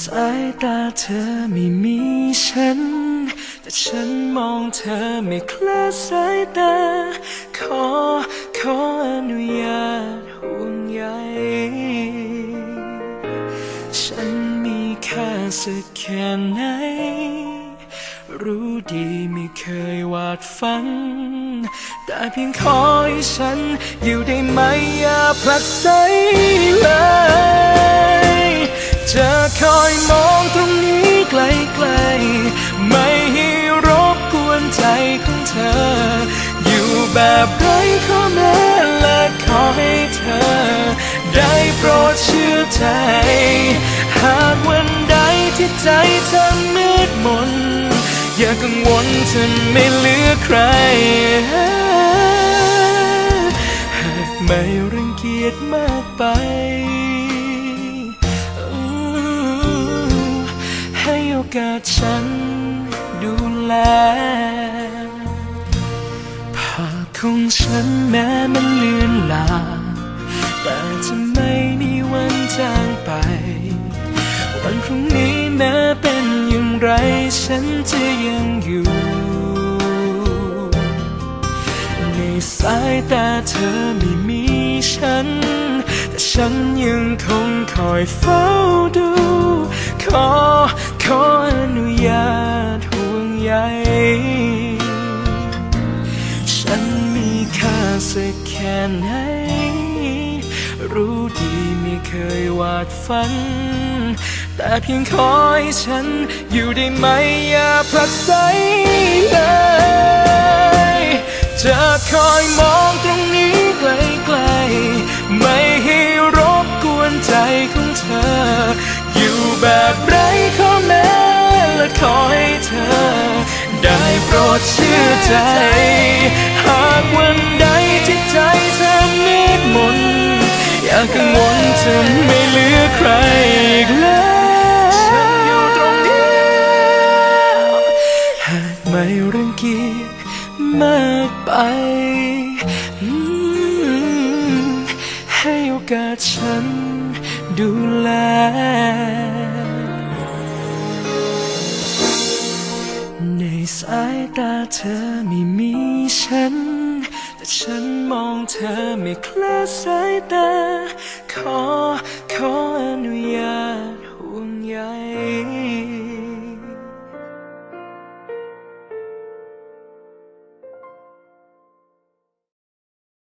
สายตาเธอไม่มีฉัน แต่ฉันมองเธอไม่คลาดสายตา ขอขออนุญาตห่วงใยฉันมีค่าสักแค่ไหน รู้ดีไม่เคยวาดฝัน แต่เพียงขอให้ฉันอยู่ได้ไหมอย่าผลักไส ใจ หากวันใดที่ใจเธอมืดมน อย่ากังวลฉันไม่เหลือใคร หากไม่รังเกียจมากไป ให้โอกาสฉันดูแลภาพของฉันแม้มันเลือนลา รุ่งนี้แม้เป็นอย่างไรฉันจะยังอยู่ ในสายตาเธอไม่มีฉัน แต่ฉันยังคงคอยเฝ้าดู ขอขออนุญาตห่วงใยฉันมีค่าสักแค่ไหน เคยวาดฝัน แต่เพียงขอให้ฉันอยู่ได้ไหมอย่าผลักไสเลยจะคอยมองตรงนี้ไกลๆไม่ให้รบกวนใจของเธอ อยู่แบบไร้ข้อแม้และขอให้เธอ ได้โปรดเชื่อใจ หากวันใดที่ใจเธอมืดมนอย่ากังวล เธอไม่เหลือใครอีกแล้วฉันอยู่ตรงนี้หากไม่รังเกียจมากไป ให้โอกาสฉันดูแลในสายตาเธอไม่มีฉัน แต่ฉันมองเธอไม่คลาดสายตาขอ